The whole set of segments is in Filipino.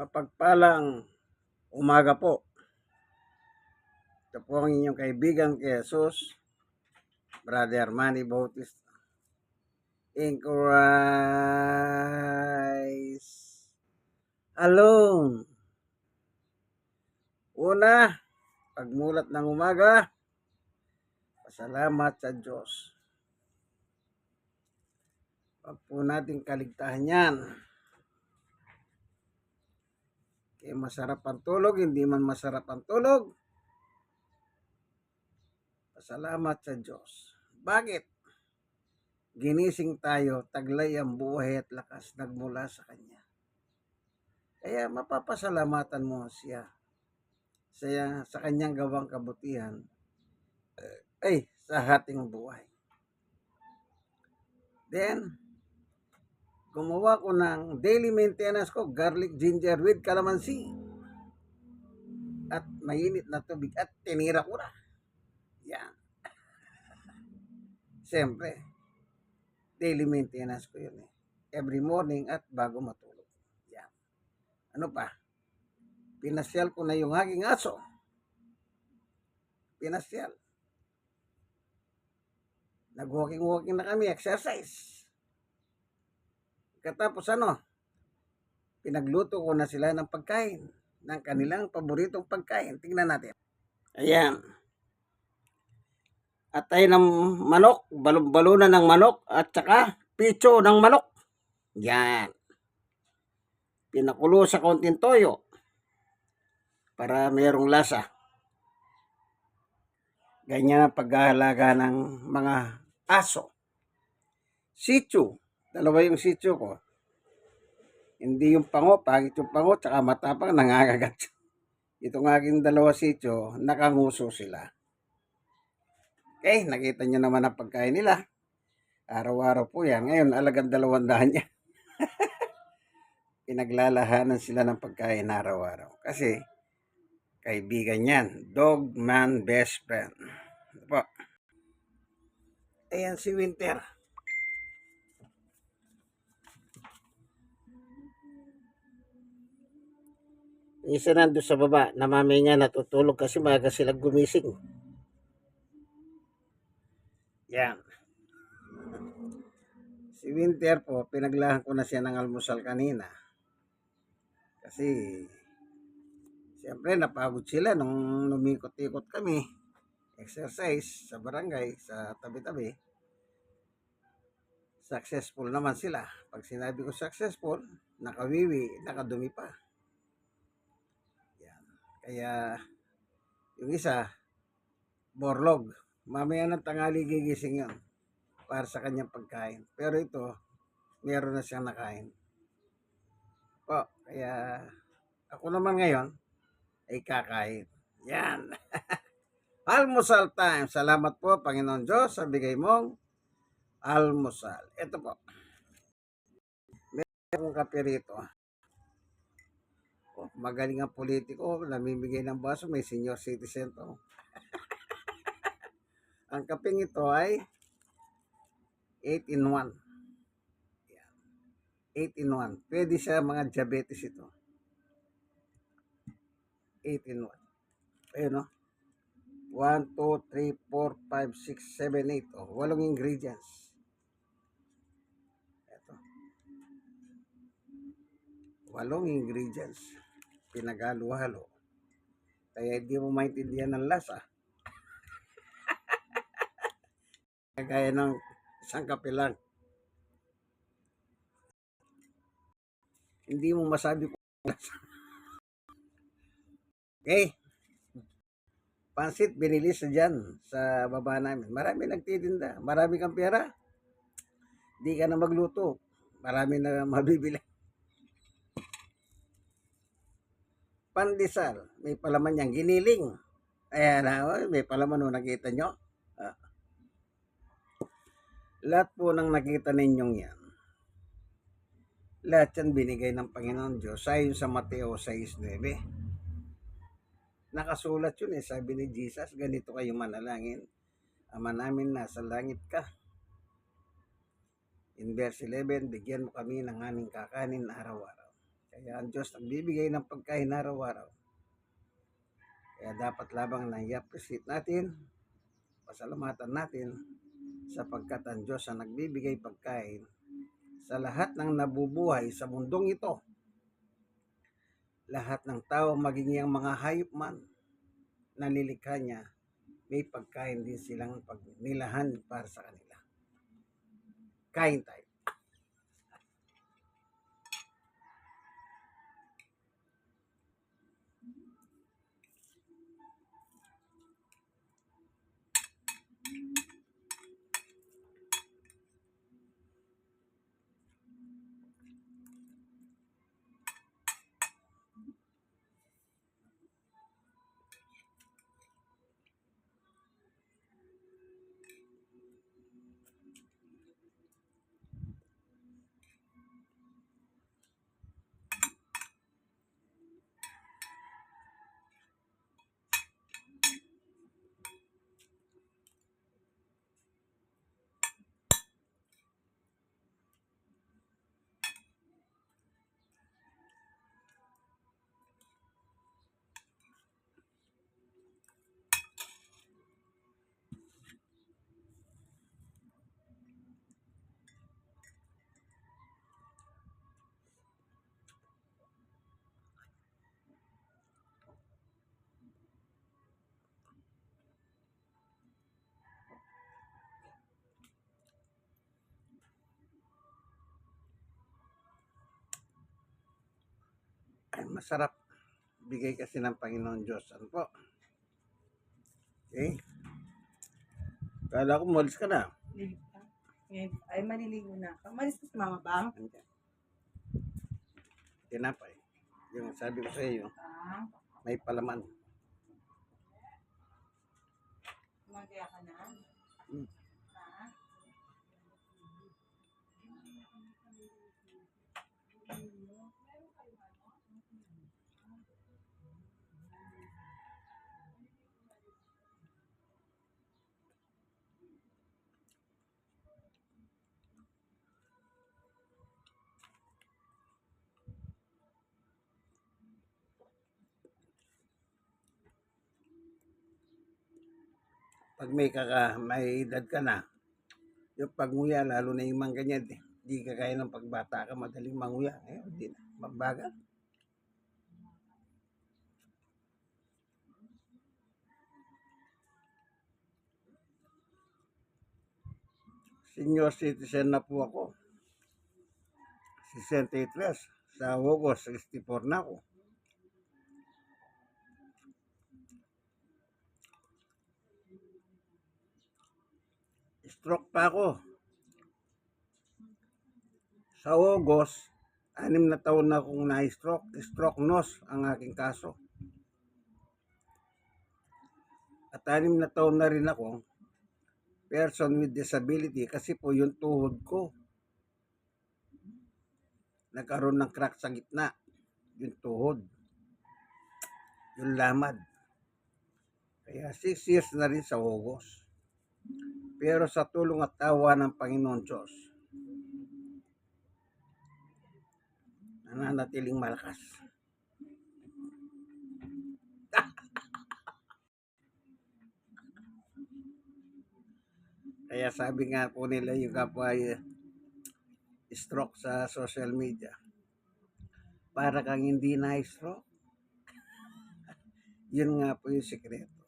Mapagpalang umaga po. Ito po ang inyong kaibigan kay Jesus, Brother Manny Bautista. In Christ alone. Una, pagmulat ng umaga, pasalamat sa Diyos. Huwag po natin kaligtahan yan. Kaya masarap ang tulog, hindi man masarap ang tulog. Pasalamat sa Diyos. Bakit? Ginising tayo, taglay ang buhay at lakas nagmula sa Kanya. Kaya mapapasalamatan mo siya sa, sa Kanyang gawang kabutihan eh, ay sa ating buhay. Then, gumawa ko ng daily maintenance ko, garlic ginger with calamansi. At mainit na tubig at tinira ko na. Yan. Siyempre, daily maintenance ko yun eh. Every morning at bago matulog. Yan. Ano pa? Pinasyal ko na yung aking aso. Pinasyal. Nag-walking-walking na kami, exercise. Katapos ano, pinagluto ko na sila ng pagkain, ng kanilang paboritong pagkain. Tingnan natin. Ayan. At tayo ng manok, balon-balunan ng manok, at saka picho ng manok. Yan. Pinakulo sa konting toyo para mayroong lasa. Ganyan ang paghahalaga ng mga aso. Sityo. Dalawa yung sityo ko. Hindi yung pango, pangit yung pango, tsaka matapang nangangagat. Itong aking dalawa sityo, nakanguso sila. Okay, nakita nyo naman ang pagkain nila. Araw-araw po yan. Ngayon, alagang dalawang daan niya. Pinaglalahanan sila ng pagkain araw-araw. Kasi, kaibigan yan. Dog man best friend. Ano po? Ayan si Winter. Isa nandun sa baba, namaminga natutulog kasi maaga sila gumising. Yan. Si Winter po, pinaglahan ko na siya ng almusal kanina. Kasi, siyempre napagod sila nung lumikot-ikot kami. Exercise sa barangay, sa tabi-tabi. Successful naman sila. Pag sinabi ko successful, nakawiwi, nakadumi pa. Kaya, yung isa, borlog. Mamaya ng tangali gigising yun para sa kanyang pagkain. Pero ito, meron na siyang nakain. Po, kaya ako naman ngayon ay kakain. Yan. almusal time. Salamat po, Panginoon Diyos, sa bigay mong almusal. Ito po. Meron akong kape rito. Magaling ang politiko, namimigay ng baso, may senior citizen to. ang kapeng ito ay 8 in 1. Yan. 8 in 1. Pwede siya mga diabetes ito. 8 in 1. Ayun no? 1, 2, 3, 4, 5, 6, 7, 8. Oh, walong ingredients. Walong ingredients. Pinagalo-halo. Kaya hindi mo maintindihan ng lasa. Kagaya ng isang kape lang. Hindi mo masabi kung lasa. Okay. Pansit binili sa dyan sa baba namin. Marami nagtitinda. Marami kang pera. Di ka na magluto. Marami na mabibili. Pandesal. May palaman niyang giniling. Ayan oh, may palaman o nakita nyo. Ah. Lahat po ng nakita ninyong yan, lahat yan binigay ng Panginoon Diyos ayon sa Mateo 6.9. Nakasulat yun eh, sabi ni Jesus, ganito kayo manalangin. Ama namin nasa langit ka. In verse 11, bigyan mo kami ng aming kakanin araw-araw. Kaya ang Diyos nagbibigay ng pagkain araw-araw. Kaya dapat labang na i-appreciate natin, pasalamatan natin, sapagkat ang Diyos ang nagbibigay pagkain sa lahat ng nabubuhay sa mundong ito. Lahat ng tao, maging yung mga hayop man, na nilikha niya, may pagkain din silang pagnilahan para sa kanila. Kain tayo. Ay, masarap. Bigay kasi ng Panginoon Diyos. Ano po? Okay. Kala ko malis ka na. Ay, maliligo na ka. Malis ka sa mama? Andyan. Tinapay. Yung sabi ko sa iyo, Ah, may palaman. kumagaya ka na. Pag may kaka, may edad ka na, yung pagnguya, lalo na yung mga ganyan, eh, di ka kaya ng pagbata ka, madaling manguya. Eh, di na, mabagal. Senior citizen na po ako. 63. Sa August, 64 na ako. Stroke pa ako. Sa August, anim na taon na akong na-stroke. Stroke nose ang aking kaso. At anim na taon na rin ako person with disability kasi po yung tuhod ko nagkaroon ng crack sa gitna yung tuhod yung lamad kaya 6 years na rin sa August pero sa tulong at tawa ng Panginoon Diyos nananatiling malakas Kaya sabi nga po nila yung kapwa eh, stroke sa social media. Para kang hindi na-stroke. Yun nga po yung sikreto.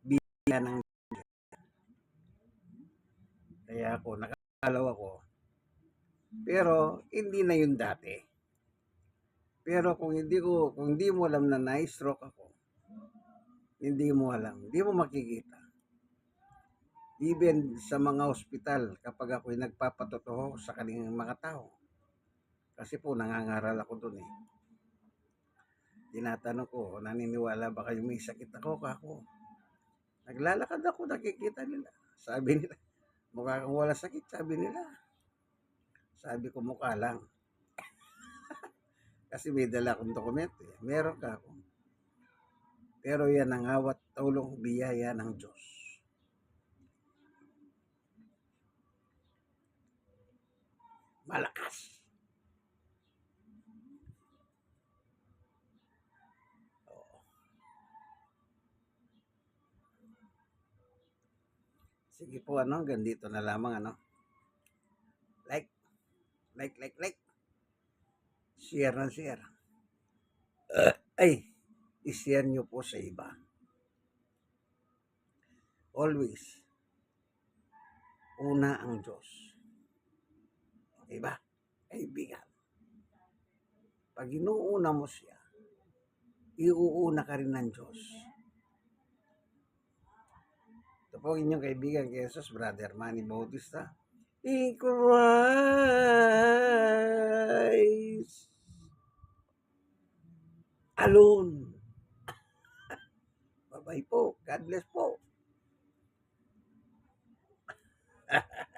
Bigyan ng Kaya ako, nakakalaw ako. Pero, hindi na yun dati. Pero kung hindi ko, kung hindi mo alam na na-stroke ako, hindi mo alam, hindi mo makikita even sa mga ospital kapag ako'y nagpapatotoo sa kanilang mga tao. Kasi po nangangaral ako doon eh. Tinatanong ko, naniniwala ba kayo may sakit ako kako? Naglalakad ako, nakikita nila. Sabi nila, mukha kang wala sakit, sabi nila. Sabi ko, mukha lang. Kasi may dala akong dokumento eh. Meron ka ako. Pero yan ang awat tulong biyaya ng Diyos. malakas. Sige po, ano, hanggang dito na lamang, ano. Like, like, like, like. Share na share. ay, i-share nyo po sa iba. Always, una ang Diyos. Diba? Kaibigan. Pag inuuna mo siya, iuuna ka rin ng Diyos po inyong kaibigan kay Jesus, Brother Manny Bautista. In Christ alone. Bye-bye po. God bless po.